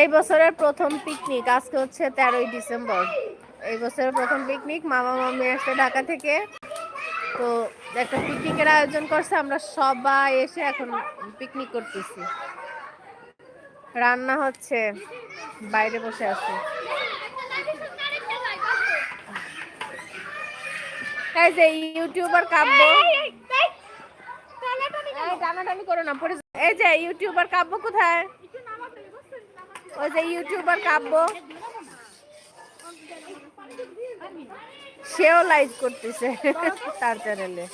এই বছরের প্রথম পিকনিক আজকে হচ্ছে তেরোই ডিসেম্বর। এই বছরের প্রথম পিকনিক মামা মামি আসছে ঢাকা থেকে। তো একটা পিকনিকের আয়োজন করছে আমরা সবাই এসে এখন পিকনিক করতেছি। রান্না হচ্ছে বাইরে বসে আছে। এই যে ইউটিউবার কাব্য। করো না এই যে, ইউটিউবার কাব্য কোথায়? ওই যে, ইউটিউবার কাব্য। সেও লাইভ করতেছে তার চ্যানেলে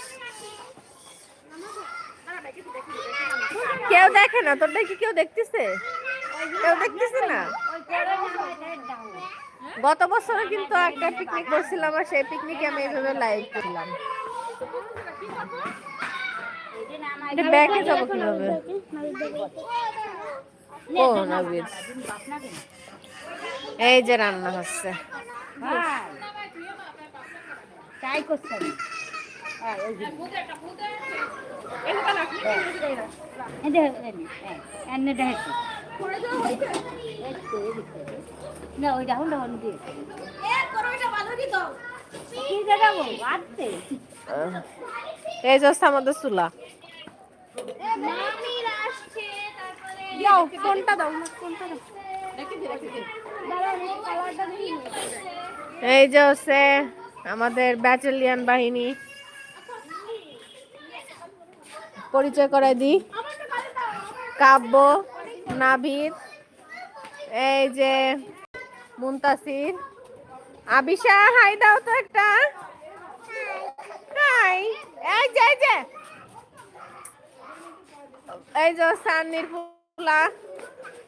কেউ দেখে না? তোর দেখি কেউ দেখতেছে? কেউ দেখতেছে না? গত বছরে কিন্তু একটা পিকনিক করছিলাম আর সেই পিকনিকে আমি এইভাবে লাইভ করলাম। এটা ব্যাকে যাব কীভাবে ও নবীর এই যে রান্না হচ্ছে করছে না ওই ডাউন দিয়ে এই যে আমাদের চুলা দাও ফোনটা দাও ফোনটা দাও। এই যে হচ্ছে আমাদের ব্যাটালিয়ান বাহিনী। পরিচয় করাই দিই। কাব্য নাভিদ এই যে মুন্তাসির। আবিশা হাই দাও তো একটা। হাই এই যে এই যে সান্নির ফুলা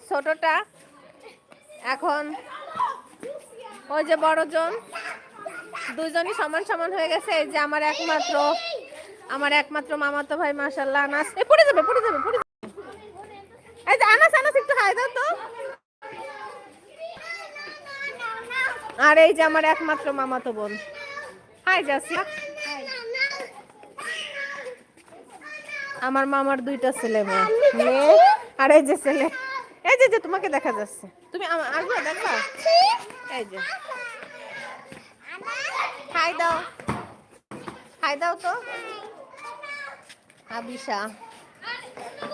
ছোটটা। এখন ওই যে বড়জন দুজনই সমান সমান হয়ে গেছে। এই যে আমার একমাত্র আমার একমাত্র মামাতো ভাই মাশাল্লাহ আনাস। এ পড়ে যাবে পড়ে যাবে পড়ে যাবে। এই যে আনাস আনাস, একটু হাই দাও তো। আর এই যে আমার একমাত্র মামাতো বোন। হাই জাসি আমার মামার দুইটা ছেলে মেয়ে আর এই যে ছেলে এই যে যে তোমাকে দেখা যাচ্ছে তুমি আসবে দেখবা এই যে হাই দাও হাই দাও তো আবিশা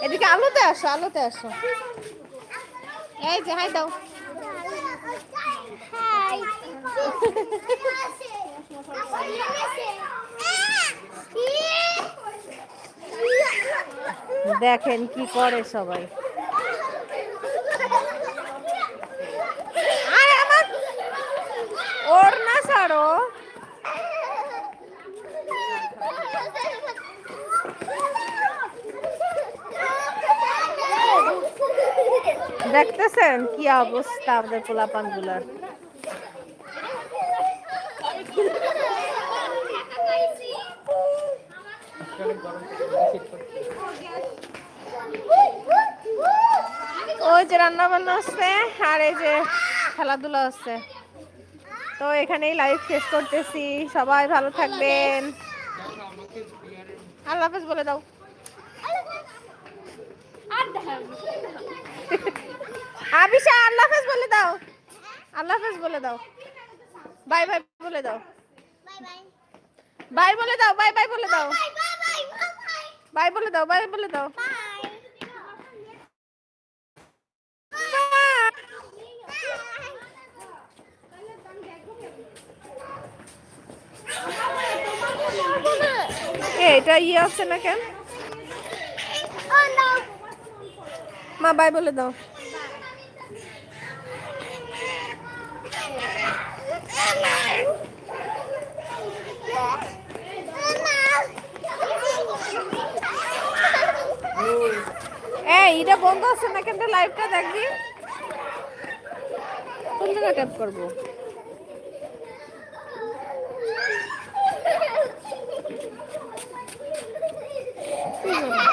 এদিকে আলোতে আসো আলোতে আসো এই যে হাই দাও দেখেন কি করে সবাই। ওর না ছাড়ো। দেখতেছেন কি অবস্থা আমাদের পোলাপানগুলার ওই যে রান্না বান্না হচ্ছে আর এই যে খেলাধুলা হচ্ছে। তো এখানেই লাইভ শেষ করতেছি। সবাই ভালো থাকবেন। আল্লাহ হাফেজ বলে দাও। আবিশা, আল্লাহ হাফেজ বলে দাও। আল্লাহ হাফেজ বলে দাও। বাই বাই বলে দাও। বাই বলে দাও, বাই বাই বলে দাও। বাই বলে দাও, বাই বলে দাও এ, এটা ইয়ে আছে না কেন? মা বাই বলে দাও। এই এটা বন্ধ আছে না কেন? লাইভটা দেখবি। কোন জায়গায় ট্যাপ করব? Yeah.